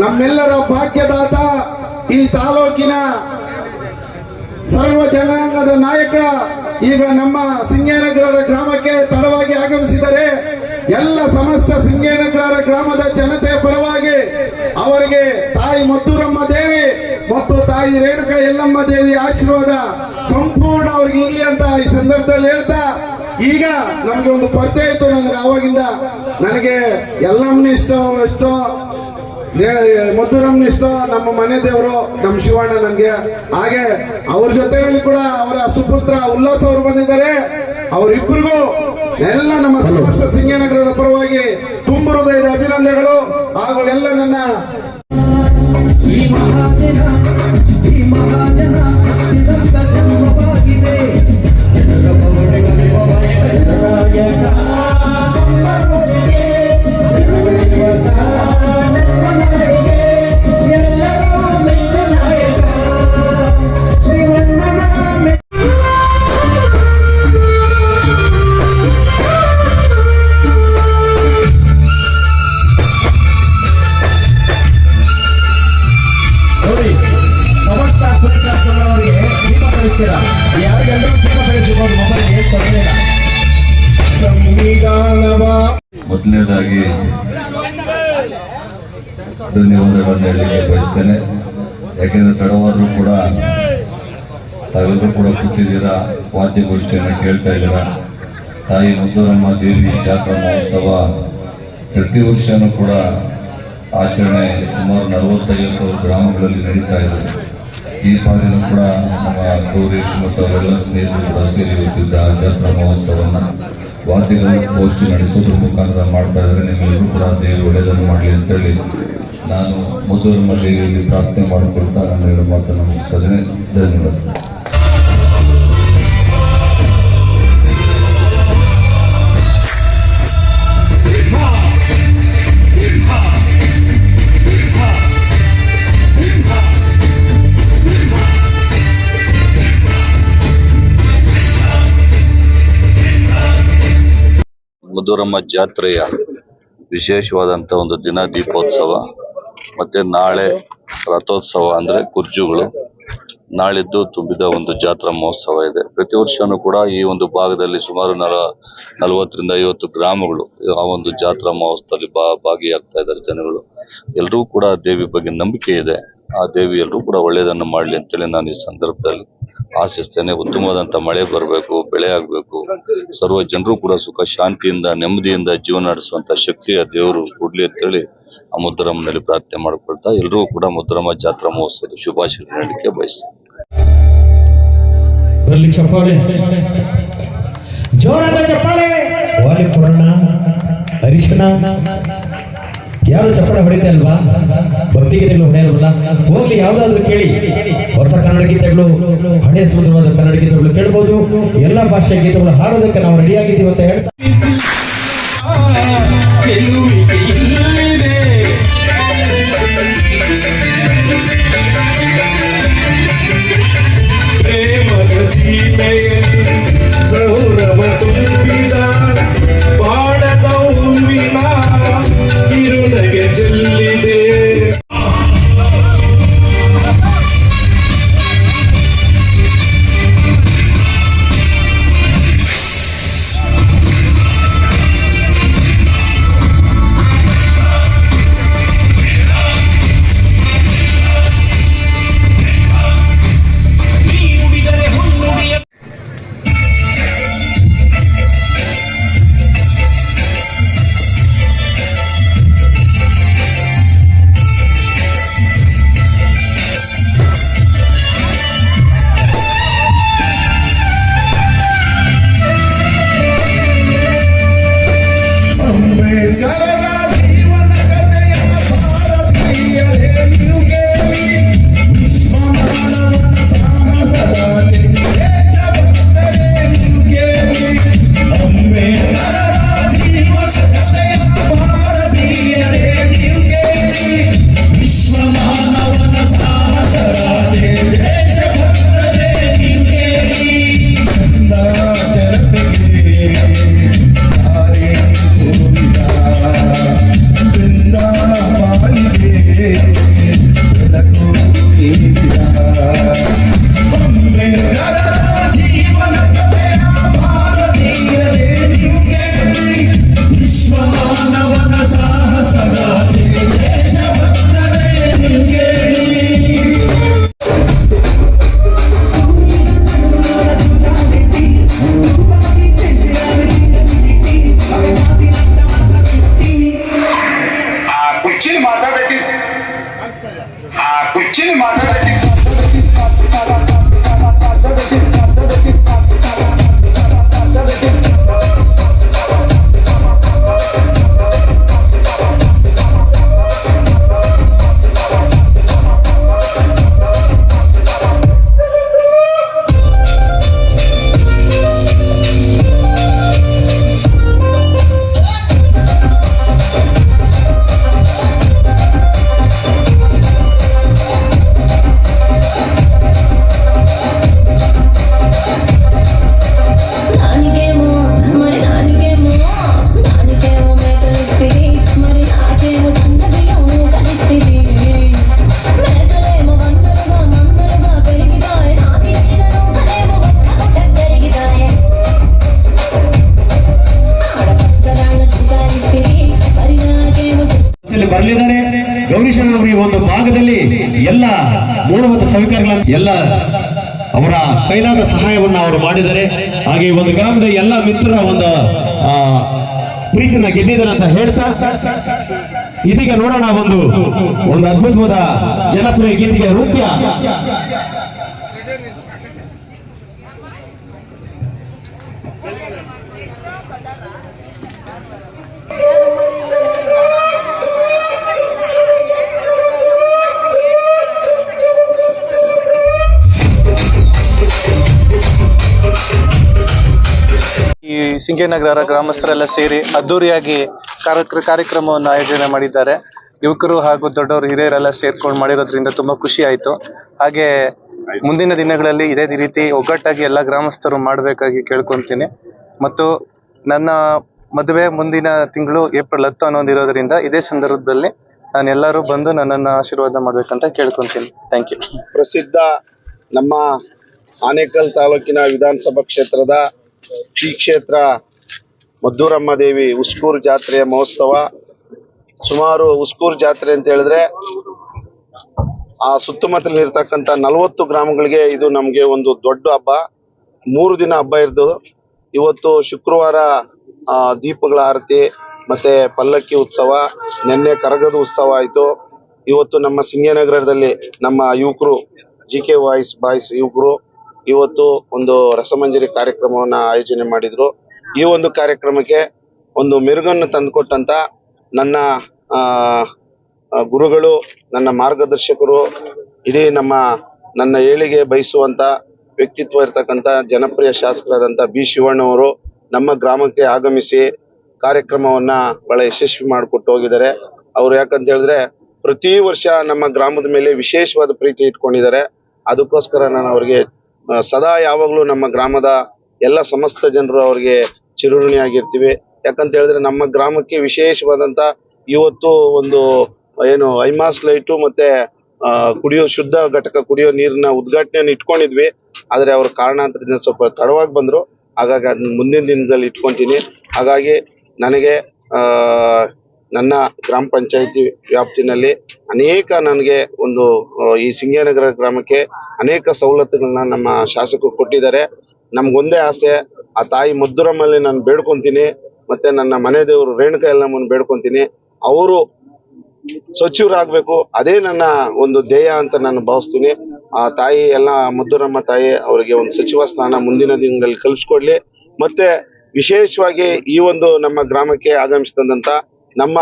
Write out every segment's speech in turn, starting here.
ನಮ್ಮೆಲ್ಲರ ಭಾಗ್ಯದಾತ ಈ ತಾಲೂಕಿನ ಸರ್ವ ಜನಾಂಗದ ನಾಯಕ ಈಗ ನಮ್ಮ ಸಿಂಗೇನಗರ ಗ್ರಾಮಕ್ಕೆ ತಡವಾಗಿ ಆಗಮಿಸಿದರೆ ಎಲ್ಲ ಸಮಸ್ತ ಸಿಂಗೇನಗರ ಗ್ರಾಮದ ಜನತೆಯ ಪರವಾಗಿ ಅವರಿಗೆ ತಾಯಿ ಮತ್ತೂರಮ್ಮ ದೇವಿ ಮತ್ತು ತಾಯಿ ರೇಣುಕ ಎಲ್ಲಮ್ಮ ದೇವಿ ಆಶೀರ್ವಾದ ಸಂಪೂರ್ಣ ಅವ್ರಿಗೆ ಇಲ್ಲಿ ಅಂತ ಈ ಸಂದರ್ಭದಲ್ಲಿ ಹೇಳ್ತಾ, ಈಗ ನಮ್ಗೆ ಒಂದು ಪರ್ತೆ ಇತ್ತು ನನಗೆ ಆವಾಗಿಂದ. ನನಗೆ ಎಲ್ಲಮ್ಮನ ಇಷ್ಟ ಇಷ್ಟೋ ಮಧುರಮ್ನ ಇಷ್ಟ ನಮ್ಮ ಮನೆ ದೇವರು ನಮ್ಮ ಶಿವಣ್ಣ ನನಗೆ. ಹಾಗೆ ಅವ್ರ ಜೊತೆಯಲ್ಲಿ ಕೂಡ ಅವರ ಸುಪುತ್ರ ಉಲ್ಲಾಸ್ ಅವರು ಬಂದಿದ್ದಾರೆ. ಅವರಿಬ್ಬರಿಗೂ ಎಲ್ಲ ನಮ್ಮ ಸಮಸ್ತ ಸಿಂಗನಗರದ ಪರವಾಗಿ ತುಂಬ ಹೃದಯದ ಅಭಿನಂದನೆಗಳು. ಹಾಗೂ ಎಲ್ಲ ನನ್ನ ಮೊದಲನೇದಾಗಿ ಧನ್ಯವಾದಗಳನ್ನು ಹೇಳಲಿಕ್ಕೆ ಬಯಸ್ತೇನೆ. ಯಾಕೆಂದರೆ ತಡವಾದರೂ ಕೂಡ ತಾವೆಲ್ಲರೂ ಕೂಡ ಕೂತಿದ್ದೀರಾ? ವಾದ್ಯಗೋಷ್ಠಿಯನ್ನು ಕೇಳ್ತಾ ಇದ್ದೀರಾ? ತಾಯಿ ಮುದ್ದೂರಮ್ಮ ದೇವಿ ಜಾತ್ರಾ ಮಹೋತ್ಸವ ಪ್ರತಿ ವರ್ಷವೂ ಕೂಡ ಆಚರಣೆ ಸುಮಾರು ನಲವತ್ತೈವತ್ತು ಗ್ರಾಮಗಳಲ್ಲಿ ನಡೀತಾ ಇದೆ. ಈ ಬಾರಿನೂ ಕೂಡ ನಮ್ಮ ಗೌರೀಶ್ ಮತ್ತು ಅವರೆಲ್ಲ ಸ್ನೇಹಿತರು ಕೂಡ ಸೇರಿ ಹೋಗುತ್ತಿದ್ದ ಜಾತ್ರಾ ಮಹೋತ್ಸವವನ್ನು ವಾದ್ಯಗಳ ಗೋಷ್ಠಿ ನಡೆಸೋದ್ರ ಮುಖಾಂತರ ಮಾಡ್ತಾ ಇದ್ದಾರೆ. ನಿಮ್ಮೆಲ್ಲರೂ ಕೂಡ ದೇವರು ಒಳ್ಳೆಯದನ್ನು ಮಾಡಲಿ ಅಂತೇಳಿ ನಾನು ಮೊದಲು ದೇವಿಯಲ್ಲಿ ಪ್ರಾರ್ಥನೆ ಮಾಡಿಕೊಳ್ತಾ ನನ್ನ ಮಾತನ್ನು ಮುಗಿಸ್ತೇನೆ ಧನ್ಯವಾದ ಮಧುರಮ್ಮ ಜಾತ್ರೆಯ ವಿಶೇಷವಾದಂತ ಒಂದು ದಿನ ದೀಪೋತ್ಸವ, ಮತ್ತೆ ನಾಳೆ ರಥೋತ್ಸವ ಅಂದ್ರೆ ಕುರ್ಜುಗಳು. ನಾಳಿದ್ದು ತುಂಬಿದ ಒಂದು ಜಾತ್ರಾ ಮಹೋತ್ಸವ ಇದೆ. ಪ್ರತಿ ವರ್ಷನೂ ಕೂಡ ಈ ಒಂದು ಭಾಗದಲ್ಲಿ ಸುಮಾರು ನಲ ನಲವತ್ತರಿಂದ ಐವತ್ತು ಗ್ರಾಮಗಳು ಆ ಒಂದು ಜಾತ್ರಾ ಮಹೋತ್ಸವದಲ್ಲಿ ಬಾ, ಭಾಗಿಯಾಗ್ತಾ ಇದ್ದಾರೆ ಜನಗಳು. ಎಲ್ಲರೂ ಕೂಡ ದೇವಿ ಬಗ್ಗೆ ನಂಬಿಕೆ ಇದೆ. ಆ ದೇವಿ ಎಲ್ಲರೂ ಕೂಡ ಒಳ್ಳೆಯದನ್ನು ಮಾಡಲಿ ಅಂತೇಳಿ ನಾನು ಈ ಸಂದರ್ಭದಲ್ಲಿ ಆಶಿಸ್ತೇನೆ ಉತ್ತಮವಾದಂತ ಮಳೆ ಬರಬೇಕು, ಬೆಳೆ ಆಗಬೇಕು. ಸರ್ವ ಜನರು ಕೂಡ ಸುಖ, ಶಾಂತಿಯಿಂದ, ನೆಮ್ಮದಿಯಿಂದ ಜೀವನ ನಡೆಸುವಂತ ಶಕ್ತಿಯ ದೇವರು ಕೊಡ್ಲಿ ಅಂತೇಳಿ ಆ ಮುದ್ದರಮ್ಮನಲ್ಲಿ ಪ್ರಾರ್ಥನೆ ಮಾಡಿಕೊಳ್ತಾ ಎಲ್ಲರೂ ಕೂಡ ಮುದ್ರಮ್ಮ ಜಾತ್ರಾ ಮಹೋತ್ಸವದ ಶುಭಾಶಯ ನೀಡಲಿಕ್ಕೆ ಬಯಸ್ತೇನೆ. ಯಾರು ಚಪ್ಪಡ ಹೊಡಿತಾ ಅಲ್ವಾ ಭಕ್ತಿಗೀತೆಗಳು ಹೊಡೆಯಲ್ವಲ್ಲ? ಹೋಗ್ಲಿ, ಯಾವ್ದಾದ್ರು ಕೇಳಿ. ಹೊಸ ಕನ್ನಡ ಗೀತೆಗಳು, ಹಳೆ ಸುಂದರವಾದ ಕನ್ನಡ ಗೀತೆಗಳು ಕೇಳ್ಬೋದು. ಎಲ್ಲಾ ಭಾಷೆಯ ಗೀತೆಗಳು ಹಾಡೋದಕ್ಕೆ ನಾವು ರೆಡಿಯಾಗಿದ್ದೀವಿ ಅಂತ ಹೇಳ್ತಾ 密码是 ಮೂಲಭೂತ ಸೌಕರ್ಯಗಳ ಎಲ್ಲ ಅವರ ಕೈಲಾದ ಸಹಾಯವನ್ನು ಅವರು ಮಾಡಿದರೆ, ಹಾಗೆ ಒಂದು ಗ್ರಾಮದ ಎಲ್ಲ ಮಿತ್ರರ ಒಂದು ಪ್ರೀತಿನ ಗೆದ್ದಿದ್ದಾರೆ ಅಂತ ಹೇಳ್ತಾ, ಇದೀಗ ನೋಡೋಣ ಒಂದು ಒಂದು ಅದ್ಭುತವಾದ ಜನಪ್ರಿಯ ಗೀತೆಗೆ ನೃತ್ಯ ಸಿಂಗೇನಗರ ಗ್ರಾಮಸ್ಥರೆಲ್ಲ ಸೇರಿ ಅದ್ದೂರಿಯಾಗಿ ಕಾರ್ಯಕ್ರ ಕಾರ್ಯಕ್ರಮವನ್ನು ಆಯೋಜನೆ ಮಾಡಿದ್ದಾರೆ. ಯುವಕರು ಹಾಗೂ ದೊಡ್ಡವರು ಹಿರಿಯರೆಲ್ಲ ಸೇರ್ಕೊಂಡು ಮಾಡಿರೋದ್ರಿಂದ ತುಂಬಾ ಖುಷಿ ಆಯ್ತು. ಹಾಗೆ ಮುಂದಿನ ದಿನಗಳಲ್ಲಿ ಇದೇ ರೀತಿ ಒಗ್ಗಟ್ಟಾಗಿ ಎಲ್ಲ ಗ್ರಾಮಸ್ಥರು ಮಾಡಬೇಕಾಗಿ ಕೇಳ್ಕೊಂತೀನಿ. ಮತ್ತು ನನ್ನ ಮದುವೆ ಮುಂದಿನ ತಿಂಗಳು ಏಪ್ರಿಲ್ ಹತ್ತು ಅನ್ನೋದು ಇರೋದ್ರಿಂದ ಇದೇ ಸಂದರ್ಭದಲ್ಲಿ ನಾನು ಎಲ್ಲರೂ ಬಂದು ನನ್ನನ್ನು ಆಶೀರ್ವಾದ ಮಾಡ್ಬೇಕಂತ ಕೇಳ್ಕೊಂತೀನಿ. ಥ್ಯಾಂಕ್ ಯು ಪ್ರಸಿದ್ಧ ನಮ್ಮ ಆನೇಕಲ್ ತಾಲೂಕಿನ ವಿಧಾನಸಭಾ ಕ್ಷೇತ್ರದ ಶ್ರೀ ಕ್ಷೇತ್ರ ಮದ್ದೂರಮ್ಮ ದೇವಿ ಉಸ್ಕೂರು ಜಾತ್ರೆಯ ಮಹೋತ್ಸವ. ಸುಮಾರು ಉಸ್ಕೂರು ಜಾತ್ರೆ ಅಂತ ಹೇಳಿದ್ರೆ ಆ ಸುತ್ತಮುತ್ತಲಿನ ಇರತಕ್ಕಂತ ನಲವತ್ತು ಗ್ರಾಮಗಳಿಗೆ ಇದು ನಮಗೆ ಒಂದು ದೊಡ್ಡ ಹಬ್ಬ. ಮೂರು ದಿನ ಹಬ್ಬ ಇರ್ದು. ಇವತ್ತು ಶುಕ್ರವಾರ ದೀಪಗಳ ಆರತಿ ಮತ್ತೆ ಪಲ್ಲಕ್ಕಿ ಉತ್ಸವ, ನಿನ್ನೆ ಕರಗದ ಉತ್ಸವ ಆಯಿತು. ಇವತ್ತು ನಮ್ಮ ಸಿಂಗನಗರದಲ್ಲಿ ನಮ್ಮ ಯುವಕರು, ಜಿ ಕೆ ವಾಯ್ಸ್ ಬಾಯ್ಸ್ ಯುವಕರು ಇವತ್ತು ಒಂದು ರಸಮಂಜರಿ ಕಾರ್ಯಕ್ರಮವನ್ನ ಆಯೋಜನೆ ಮಾಡಿದ್ರು. ಈ ಒಂದು ಕಾರ್ಯಕ್ರಮಕ್ಕೆ ಒಂದು ಮೆರುಗನ್ನು ತಂದುಕೊಟ್ಟಂತ ನನ್ನ ಗುರುಗಳು, ನನ್ನ ಮಾರ್ಗದರ್ಶಕರು, ಇಡೀ ನಮ್ಮ, ನನ್ನ ಏಳಿಗೆ ಬಯಸುವಂತ ವ್ಯಕ್ತಿತ್ವ ಇರ್ತಕ್ಕಂಥ ಜನಪ್ರಿಯ ಶಾಸಕರಾದಂಥ ಬಿ ಶಿವಣ್ಣವರು ನಮ್ಮ ಗ್ರಾಮಕ್ಕೆ ಆಗಮಿಸಿ ಕಾರ್ಯಕ್ರಮವನ್ನ ಬಹಳ ಯಶಸ್ವಿ ಮಾಡಿಕೊಟ್ಟು ಹೋಗಿದ್ದಾರೆ. ಅವ್ರು ಯಾಕಂತ ಹೇಳಿದ್ರೆ ಪ್ರತಿ ವರ್ಷ ನಮ್ಮ ಗ್ರಾಮದ ಮೇಲೆ ವಿಶೇಷವಾದ ಪ್ರೀತಿ ಇಟ್ಕೊಂಡಿದ್ದಾರೆ. ಅದಕ್ಕೋಸ್ಕರ ನಾನು ಅವರಿಗೆ ಸದಾ ಯಾವಾಗಲೂ ನಮ್ಮ ಗ್ರಾಮದ ಎಲ್ಲ ಸಮಸ್ತ ಜನರು ಅವರಿಗೆ ಚಿರುಣಿಯಾಗಿರ್ತೀವಿ ಯಾಕಂತ ಹೇಳಿದ್ರೆ ನಮ್ಮ ಗ್ರಾಮಕ್ಕೆ ವಿಶೇಷವಾದಂತ ಇವತ್ತು ಒಂದು, ಏನು, ಐಮಾಸ್ ಲೈಟು ಮತ್ತೆ ಕುಡಿಯೋ ಶುದ್ಧ ಘಟಕ ಕುಡಿಯೋ ನೀರಿನ ಉದ್ಘಾಟನೆಯನ್ನು ಇಟ್ಕೊಂಡಿದ್ವಿ. ಆದ್ರೆ ಅವ್ರ ಕಾರಣಾಂತರದಿಂದ ಸ್ವಲ್ಪ ತಡವಾಗಿ ಬಂದ್ರು. ಹಾಗಾಗಿ ಅದನ್ನ ಮುಂದಿನ ದಿನದಲ್ಲಿ ಇಟ್ಕೊಂತೀನಿ. ಹಾಗಾಗಿ ನನಗೆ ನನ್ನ ಗ್ರಾಮ ಪಂಚಾಯತಿ ವ್ಯಾಪ್ತಿನಲ್ಲಿ ಅನೇಕ ನನಗೆ ಒಂದು ಈ ಸಿಂಗನಗರ ಗ್ರಾಮಕ್ಕೆ ಅನೇಕ ಸವಲತ್ತುಗಳನ್ನ ನಮ್ಮ ಶಾಸಕರು ಕೊಟ್ಟಿದ್ದಾರೆ. ನಮ್ಗೊಂದೇ ಆಸೆ, ಆ ತಾಯಿ ಮದ್ದೂರಮ್ಮಲ್ಲಿ ನಾನು ಬೇಡ್ಕೊಂತೀನಿ, ಮತ್ತೆ ನನ್ನ ಮನೆ ದೇವರು ರೇಣುಕಾ ಎಲ್ಲಮ್ಮನ ಬೇಡ್ಕೊಂತೀನಿ. ಅವರು ಸಚಿವರಾಗಬೇಕು, ಅದೇ ನನ್ನ ಒಂದು ಧ್ಯೇಯ ಅಂತ ನಾನು ಭಾವಿಸ್ತೀನಿ. ಆ ತಾಯಿ ಎಲ್ಲ, ಮದ್ದೂರಮ್ಮ ತಾಯಿ ಅವರಿಗೆ ಒಂದು ಸಚಿವ ಸ್ಥಾನ ಮುಂದಿನ ದಿನಗಳಲ್ಲಿ ಕಲ್ಪಿಸ್ಕೊಡ್ಲಿ. ಮತ್ತೆ ವಿಶೇಷವಾಗಿ ಈ ಒಂದು ನಮ್ಮ ಗ್ರಾಮಕ್ಕೆ ಆಗಮಿಸಿದಂತ ನಮ್ಮ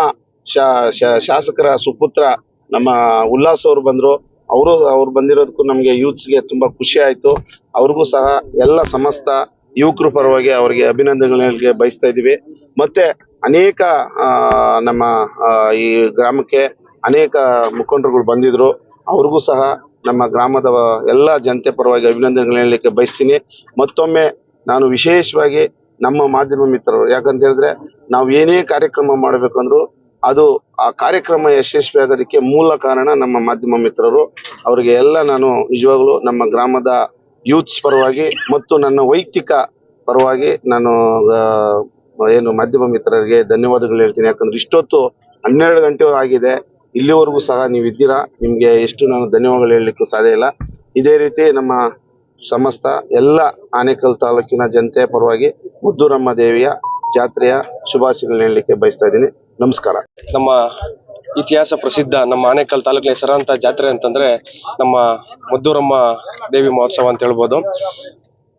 ಶಾಸಕರ ಸುಪುತ್ರ ನಮ್ಮ ಉಲ್ಲಾಸ್ ಅವರು ಬಂದ್ರು. ಅವರು, ಅವ್ರು ಬಂದಿರೋದಕ್ಕೂ ನಮಗೆ ಯೂತ್ಸ್ಗೆ ತುಂಬಾ ಖುಷಿ ಆಯ್ತು. ಅವ್ರಿಗೂ ಸಹ ಎಲ್ಲ ಸಮಸ್ತ ಯುವಕರು ಪರವಾಗಿ ಅವರಿಗೆ ಅಭಿನಂದನೆಗಳಿಗೆ ಬಯಸ್ತಾ ಇದ್ದೀವಿ ಮತ್ತೆ ಅನೇಕ ನಮ್ಮ ಈ ಗ್ರಾಮಕ್ಕೆ ಅನೇಕ ಮುಖಂಡರುಗಳು ಬಂದಿದ್ರು. ಅವ್ರಿಗೂ ಸಹ ನಮ್ಮ ಗ್ರಾಮದ ಎಲ್ಲ ಜನತೆ ಪರವಾಗಿ ಅಭಿನಂದನೆಗಳು ಹೇಳಲಿಕ್ಕೆ ಬಯಸ್ತೀನಿ. ಮತ್ತೊಮ್ಮೆ ನಾನು ವಿಶೇಷವಾಗಿ ನಮ್ಮ ಮಾಧ್ಯಮ ಮಿತ್ರರು. ಯಾಕಂತ ಹೇಳಿದ್ರೆ ನಾವು ಏನೇ ಕಾರ್ಯಕ್ರಮ ಮಾಡಬೇಕಂದ್ರೂ ಅದು ಆ ಕಾರ್ಯಕ್ರಮ ಯಶಸ್ವಿ ಆಗೋದಕ್ಕೆ ಮೂಲ ಕಾರಣ ನಮ್ಮ ಮಾಧ್ಯಮ ಮಿತ್ರರು. ಅವರಿಗೆ ಎಲ್ಲ ನಾನು ನಿಜವಾಗ್ಲೂ ನಮ್ಮ ಗ್ರಾಮದ ಯೂತ್ಸ್ ಪರವಾಗಿ ಮತ್ತು ನನ್ನ ವೈಯಕ್ತಿಕ ಪರವಾಗಿ ನಾನು ಏನು ಮಾಧ್ಯಮ ಮಿತ್ರರಿಗೆ ಧನ್ಯವಾದಗಳು ಹೇಳ್ತೀನಿ. ಯಾಕಂದ್ರೆ ಇಷ್ಟೊತ್ತು ಹನ್ನೆರಡು ಗಂಟೆ ಆಗಿದೆ. ಇಲ್ಲಿವರೆಗೂ ಸಹ ನೀವು ಇದ್ದೀರಾ ನಿಮಗೆ ಎಷ್ಟು ನಾನು ಧನ್ಯವಾದಗಳು ಹೇಳಲಿಕ್ಕೂ ಸಾಧ್ಯ ಇಲ್ಲ. ಇದೇ ರೀತಿ ನಮ್ಮ ಸಮಸ್ತ ಎಲ್ಲ ಆನೇಕಲ್ ತಾಲೂಕಿನ ಜನತೆ ಪರವಾಗಿ ಮುದ್ದೂರಮ್ಮ ದೇವಿಯ ಜಾತ್ರೆಯ ಶುಭಾಶಯಗಳನ್ನ ಹೇಳಲಿಕ್ಕೆ ಬಯಸ್ತಾ ಇದ್ದೀನಿ. ನಮಸ್ಕಾರ. ನಮ್ಮ ಇತಿಹಾಸ ಪ್ರಸಿದ್ಧ ನಮ್ಮ ಆನೇಕಲ್ ತಾಲೂಕಿನ ಹೆಸರಾಂತ ಜಾತ್ರೆ ಅಂತಂದ್ರೆ ನಮ್ಮ ಮದ್ದೂರಮ್ಮ ದೇವಿ ಮಹೋತ್ಸವ ಅಂತ ಹೇಳ್ಬೋದು.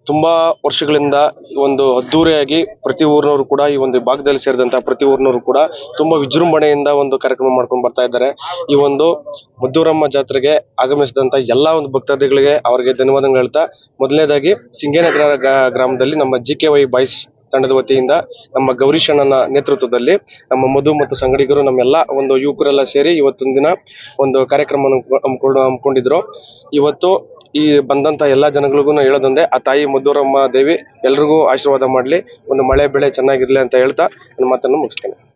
ತುಂಬಾ ವರ್ಷಗಳಿಂದ ಒಂದು ಅದ್ದೂರಿಯಾಗಿ ಪ್ರತಿ ಊರಿನವರು ಕೂಡ ಈ ಒಂದು ಭಾಗದಲ್ಲಿ ಸೇರಿದಂತ ಪ್ರತಿ ಊರಿನವರು ಕೂಡ ತುಂಬಾ ವಿಜೃಂಭಣೆಯಿಂದ ಒಂದು ಕಾರ್ಯಕ್ರಮ ಮಾಡ್ಕೊಂಡು ಬರ್ತಾ ಇದ್ದಾರೆ. ಈ ಒಂದು ಮದ್ದೂರಮ್ಮ ಜಾತ್ರೆಗೆ ಆಗಮಿಸಿದಂತ ಎಲ್ಲಾ ಒಂದು ಭಕ್ತಾದಿಗಳಿಗೆ ಅವರಿಗೆ ಧನ್ಯವಾದಗಳು ಹೇಳ್ತಾ, ಮೊದಲನೇದಾಗಿ ಸಿಂಗೇನಗರ ಗ್ರಾಮದಲ್ಲಿ ನಮ್ಮ ಜಿ ಕೆ ವೈ ಬಾಯ್ಸ್ ತಂಡದ ವತಿಯಿಂದ ನಮ್ಮ ಗೌರೀಶಣ್ಣನ ನೇತೃತ್ವದಲ್ಲಿ ನಮ್ಮ ಮಧು ಮತ್ತು ಸಂಗಡಿಗರು ನಮ್ಮೆಲ್ಲ ಒಂದು ಯುವಕರೆಲ್ಲ ಸೇರಿ ಇವತ್ತೊಂದಿನ ದಿನ ಒಂದು ಕಾರ್ಯಕ್ರಮವನ್ನು ಹಮ್ಮಿಕೊಂಡು ಹಮ್ಮಿಕೊಂಡಿದ್ರು. ಇವತ್ತು ಈ ಬಂದಂತ ಎಲ್ಲಾ ಜನಗಳಿಗೂ ಹೇಳೋದೊಂದೇ, ಆ ತಾಯಿ ಮುದ್ದೂರಮ್ಮ ದೇವಿ ಎಲ್ರಿಗೂ ಆಶೀರ್ವಾದ ಮಾಡ್ಲಿ, ಒಂದು ಮಳೆ ಬೆಳೆ ಚೆನ್ನಾಗಿರ್ಲಿ ಅಂತ ಹೇಳ್ತಾ ನನ್ನ ಮಾತನ್ನು ಮುಗಿಸ್ತೇನೆ.